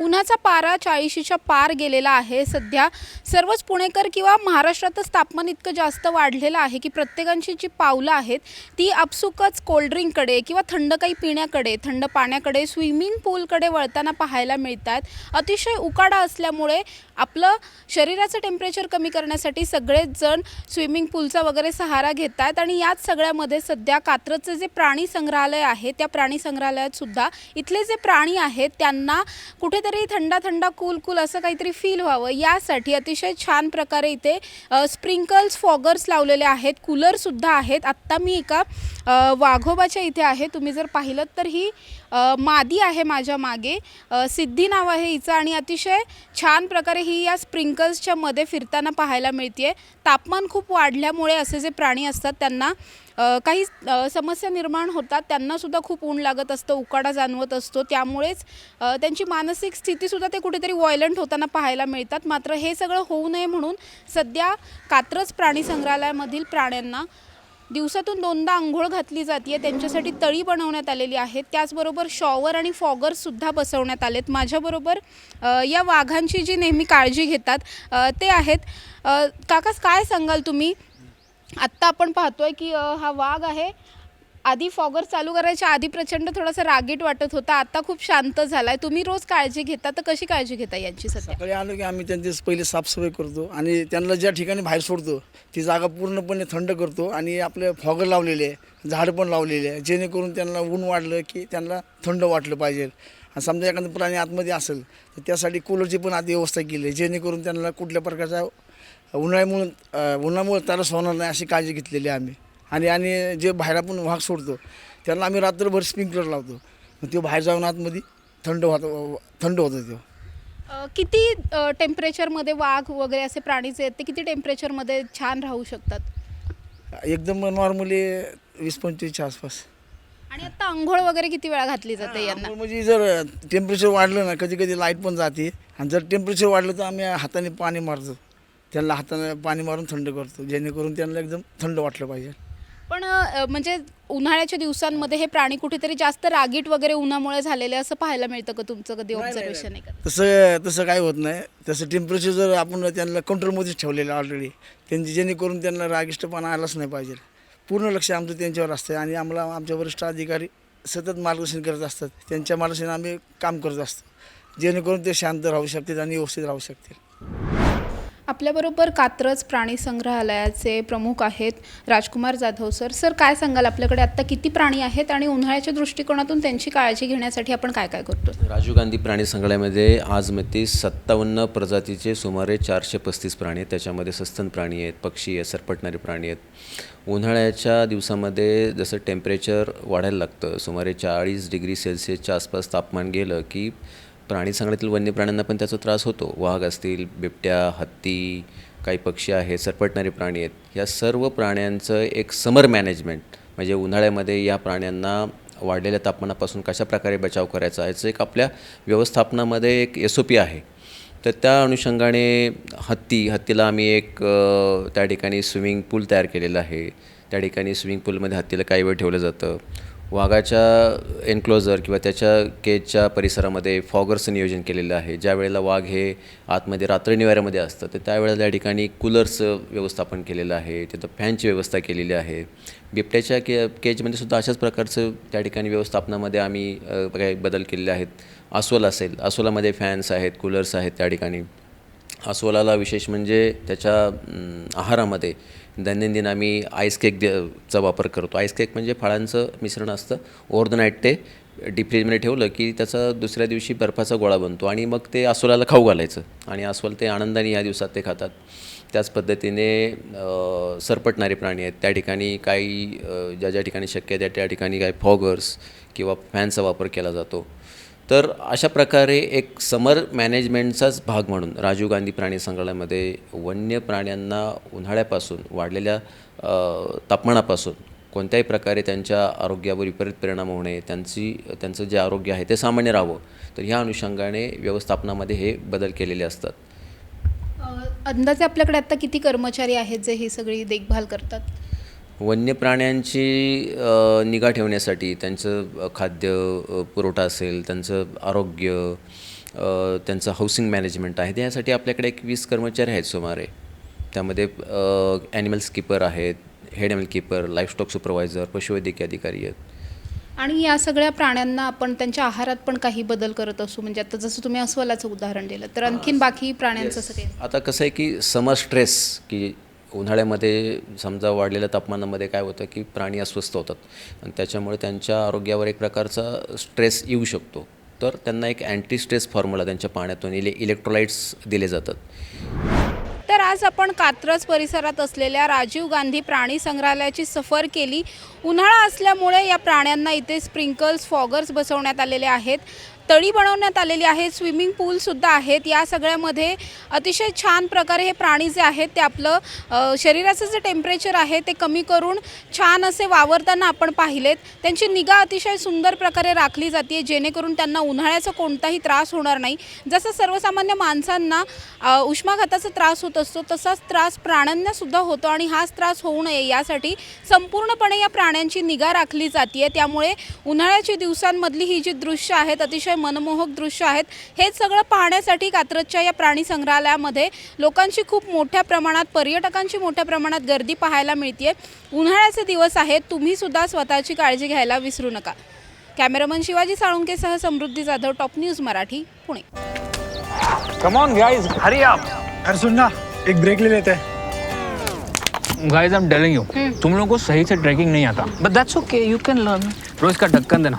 उन्हाचा पारा चाळीशीच्या पार गेलेला आहे. सध्या सर्वच पुणेकर किंवा महाराष्ट्रातच तापमान इतकं जास्त वाढलेलं आहे की प्रत्येकांची जी पावलं आहेत ती आपसुकच कोल्ड्रिंककडे किंवा थंड काही पिण्याकडे थंड पाण्याकडे स्विमिंग पूलकडे वळताना पाहायला मिळतात. अतिशय उकाडा असल्यामुळे आपलं शरीराचं टेम्परेचर कमी करण्यासाठी सगळेच जण स्विमिंग पूलचा वगैरे सहारा घेत आहेत आणि याच सगळ्यामध्ये सध्या कात्रजचं जे प्राणी संग्रहालय आहे त्या प्राणी संग्रहालयात सुद्धा इथले जे प्राणी आहेत त्यांना कुठे कुठेतरी थंडा थंडा कूल कूल असं काहीतरी फील व्हावं. यासाठी अतिशय छान प्रकारे इथे स्प्रिंकल्स फॉगर्स लावलेले आहेत. कूलरसुद्धा आहेत. आत्ता मी एका वाघोबाच्या इथे आहे. तुम्ही जर पाहिलं तर ही मादी आहे माझ्या मागे. सिद्धी नाव आहे हिचं आणि अतिशय छान प्रकारे ही या स्प्रिंकल्सच्या मध्ये फिरताना पाहायला मिळते तापमान खूप वाढल्यामुळे असे जे प्राणी असतात त्यांना काही समस्या निर्माण होतात. त्यांनासुद्धा खूप ऊन लागत असतं उकाडा जाणवत असतो. त्यामुळेच त्यांची मानसिक स्थितीसुद्धा ते कुठेतरी वॉयलंट होताना पाहायला मिळतात. मात्र हे सगळं होऊ नये म्हणून सध्या कात्रज प्राणी संग्रहालयामधील प्राण्यांना दिवसातून दोनदा आंघोळ घातली जाते त्यांच्यासाठी तळी बनवण्यात आलेली आहेत. त्याचबरोबर शॉवर आणि फॉगर्ससुद्धा बसवण्यात आलेत. माझ्याबरोबर या वाघांची जी नेहमी काळजी घेतात ते आहेत. काकास काय सांगाल तुम्ही? आत्ता आपण पाहतोय की हा वाघ आहे. आधी फॉगर चालू करायच्या आधी प्रचंड थोडासा रागीट वाटत होता. आता खूप शांत झालाय. तुम्ही रोज काळजी घेता? तर कशी काळजी घेता यांची सध्या? सकाळी आलो की आम्ही त्यांची पहिले साफसफाई करतो आणि त्यांना ज्या ठिकाणी बाहेर सोडतो ती जागा पूर्णपणे थंड करतो आणि आपले फॉगर लावलेले आहे झाडं पण लावलेले आहे जेणेकरून त्यांना ऊन वाढलं की त्यांना थंड वाटलं पाहिजे. आणि समजा एखादा प्राणी आतमध्ये असेल तर त्यासाठी कूलरची पण आधी व्यवस्था केली आहे जेणेकरून त्यांना कुठल्या प्रकारचा उन्हाळ्यामुळे उन्हामुळे त्रास होणार नाही अशी काळजी घेतलेली आहे आम्ही. आणि आणि जे बाहेर आपण वाघ सोडतो त्यांना आम्ही रात्रभर स्प्रिंकलर लावतो. मग ते बाहेर जाऊन आतमध्ये थंड होतं थंड होतं ते. किती टेम्परेचरमध्ये वाघ वगैरे असे प्राणी जे आहेत ते किती टेम्परेचरमध्ये छान राहू शकतात? एकदम नॉर्मली वीस पंचवीसच्या आसपास. आणि आता आंघोळ वगैरे किती वेळा घातली जाते यांना? म्हणजे जर टेम्परेचर वाढलं ना कधी कधी लाइट पण जाते. आणि जर टेम्परेचर वाढलं तर आम्ही हाताने पाणी मारतो. त्यांना हाताने पाणी मारून थंड करतो जेणेकरून त्यांना एकदम थंड वाटलं पाहिजे. पण अ, म्हणजे उन्हाळ्याच्या दिवसांमध्ये हे प्राणी कुठेतरी जास्त रागीट वगैरे उन्हामुळे झालेले असं पाहायला मिळतं का तुमचं कधी ऑब्झर्वेशन आहे का तसं तसं काय होत नाही. तसं टेम्परेचर जर आपण त्यांना कंट्रोलमध्येच ठेवलेलं ऑलरेडी त्यांची जेणेकरून त्यांना रागिष्टपणा आलाच नाही पाहिजे. पूर्ण लक्ष आमचं त्यांच्यावर असतं आणि आम्हाला आमच्या वरिष्ठ अधिकारी सतत मार्गदर्शन करत असतात. त्यांच्या मार्गदर्शन आम्ही काम करत असतो. जेणेकरून ते शांत राहू शकतील आणि व्यवस्थित राहू शकतील. आपल्याबरोबर कात्रज प्राणी संग्रहालयाचे प्रमुख आहेत राजकुमार जाधव सर. सर काय सांगाल? आपल्याकडे आत्ता किती प्राणी आहेत आणि उन्हाळ्याच्या दृष्टिकोनातून त्यांची काळजी घेण्यासाठी आपण काय काय करतो राजीव गांधी प्राणी संग्रहालयामध्ये आज मिती सत्तावन्न प्रजातीचे सुमारे चारशे पस्तीस प्राणी आहेत. त्याच्यामध्ये सस्तन प्राणी आहेत पक्षी आहेत सरपटणारे प्राणी आहेत. उन्हाळ्याच्या दिवसामध्ये जसं टेम्परेचर वाढायला लागतं सुमारे चाळीस डिग्री सेल्सिअसच्या आसपास तापमान गेलं की प्राणी संग्रहातील वन्य प्राण्यांना पण त्याचा त्रास होतो. वाघ असतील बिबट्या हत्ती काही पक्षी आहेत सरपटणारे प्राणी आहेत. या सर्व प्राण्यांचं एक समर मॅनेजमेंट म्हणजे उन्हाळ्यामध्ये या प्राण्यांना वाढलेल्या तापमानापासून कशा प्रकारे बचाव करायचा याचं एक आपल्या व्यवस्थापनामध्ये एक एस ओ पी आहे. तर त्या अनुषंगाने हत्ती हत्तीला आम्ही एक त्या ठिकाणी स्विमिंग पूल तयार केलेला आहे. त्या ठिकाणी स्विमिंग पूलमध्ये हत्तीला काही वेळ ठेवलं जातं. वाघाच्या एन्क्लोजर किंवा त्याच्या केजच्या परिसरामध्ये फॉगर्सचं नियोजन केलेलं आहे. ज्या वेळेला वाघ हे आतमध्ये रात्रनिवाऱ्यामध्ये असतं तर त्यावेळेला त्या ठिकाणी कूलर्सचं व्यवस्थापन केलेलं आहे. तिथं फॅनची व्यवस्था केलेली आहे. बिबट्याच्या के केजमध्ये सुद्धा अशाच प्रकारचं त्या ठिकाणी व्यवस्थापनामध्ये आम्ही काही बदल केलेले आहेत. अस्वल असेल अस्वलामध्ये फॅन्स आहेत कूलर्स आहेत त्या ठिकाणी. अस्वलाला विशेष म्हणजे त्याच्या आहारामध्ये दैनंदिन आम्ही आईस केक दे चा वापर करतो. आईस केक म्हणजे फळांचं मिश्रण असतं. ओव्हर द नाईट ते डीप फ्रीजमध्ये ठेवलं की त्याचा दुसऱ्या दिवशी बर्फाचा गोळा बनतो आणि मग ते अस्वलाला खाऊ घालायचं. आणि अस्वल ते आनंदाने या दिवसात ते खातात. त्याच पद्धतीने सरपटणारे प्राणी आहेत. त्या ठिकाणी काही ज्या ज्या ठिकाणी शक्य आहे त्या त्या ठिकाणी काही फॉगर्स किंवा फॅनचा वापर केला जातो. तर अशा प्रकारे एक समर मॅनेजमेंटचाच भाग म्हणून राजीव गांधी प्राणी संग्रहालयामध्ये वन्य प्राण्यांना उन्हाळ्यापासून वाढलेल्या तापमानापासून कोणत्याही प्रकारे त्यांच्या आरोग्यावर विपरीत परिणाम होणे त्यांची त्यांचं जे आरोग्य आहे ते सामान्य राहावं तर ह्या अनुषंगाने व्यवस्थापनामध्ये हे बदल केलेले असतात. अंदाजे आपल्याकडे आत्ता किती कर्मचारी आहेत जे ही सगळी देखभाल करतात? वन्य प्राण्यांची निगा ठेवण्यासाठी त्यांचं खाद्य पुरवठा असेल त्यांचं आरोग्य त्यांचं हाऊसिंग मॅनेजमेंट आहे यासाठी आपल्याकडे एक वीस कर्मचारी आहेत सुमारे. त्यामध्ये ॲनिमल्स कीपर आहेत head animal keeper livestock supervisor पशुवैद्यकीय अधिकारी आहेत. आणि या सगळ्या प्राण्यांना आपण त्यांच्या आहारात पण काही बदल करत असू म्हणजे आता जसं तुम्ही अस्वलाचं उदाहरण दिलं तर आणखीन बाकी प्राण्यांचं सगळे? आता कसं आहे की समर स्ट्रेस की उन्हाळ्यामध्ये समजा वाढलेल्या तापमानामध्ये काय होतं की प्राणी अस्वस्थ होतात. आणि त्याच्यामुळे त्यांच्या आरोग्यावर एक प्रकारचा स्ट्रेस येऊ शकतो. तर त्यांना एक अँटी स्ट्रेस फॉर्म्युला त्यांच्या पाण्यातून इले इलेक्ट्रोलाइट्स दिले जातात. तर आज आपण कात्रज परिसरात असलेल्या राजीव गांधी प्राणी संग्रहालयाची सफर केली. उन्हाळा असल्यामुळे या प्राण्यांना इथे स्प्रिंकल्स फॉगर्स बसवण्यात आलेले आहेत. तळी बनवण्यात आलेली आहे स्विमिंग पूलसुद्धा आहेत. या सगळ्यामध्ये अतिशय छान प्रकारे हे प्राणी जे आहेत ते आपलं शरीराचं जे टेम्परेचर आहे ते कमी करून छान असे वावरताना आपण पाहिलेत. त्यांची निगा अतिशय सुंदर प्रकारे राखली जाते जेणेकरून त्यांना उन्हाळ्याचा कोणताही त्रास होणार नाही. जसं सर्वसामान्य माणसांना उष्माघाताचा त्रास होत असतो तसाच त्रास प्राण्यांनासुद्धा होतो आणि हाच त्रास होऊ नये यासाठी संपूर्णपणे या प्राण्यांची निगा राखली जाते त्यामुळे उन्हाळ्याच्या दिवसांमधली ही जी दृश्य आहेत अतिशय मनमोहक दृश्य आहेत हे सगळं पाहण्यासाठी कात्रजच्या या प्राणी संग्रहालयामध्ये लोकांची खूप मोठ्या प्रमाणात पर्यटकांची मोठ्या प्रमाणात गर्दी पाहायला मिळते उन्हाळ्याचे दिवस आहेत तुम्ही सुद्धा स्वतःची काळजी घ्यायला विसरू नका. Cameraman Shivaji साळुंकेसह Samruddhi Jadhav top news Marathi Pune. Come on guys hurry up अरे सुन ना एक ब्रेक ले लेते. हैं guys I am telling you तुम लोगों को सही से ट्रैकिंग नहीं आता. But that's okay you can learn रोज का ढक्कन देना.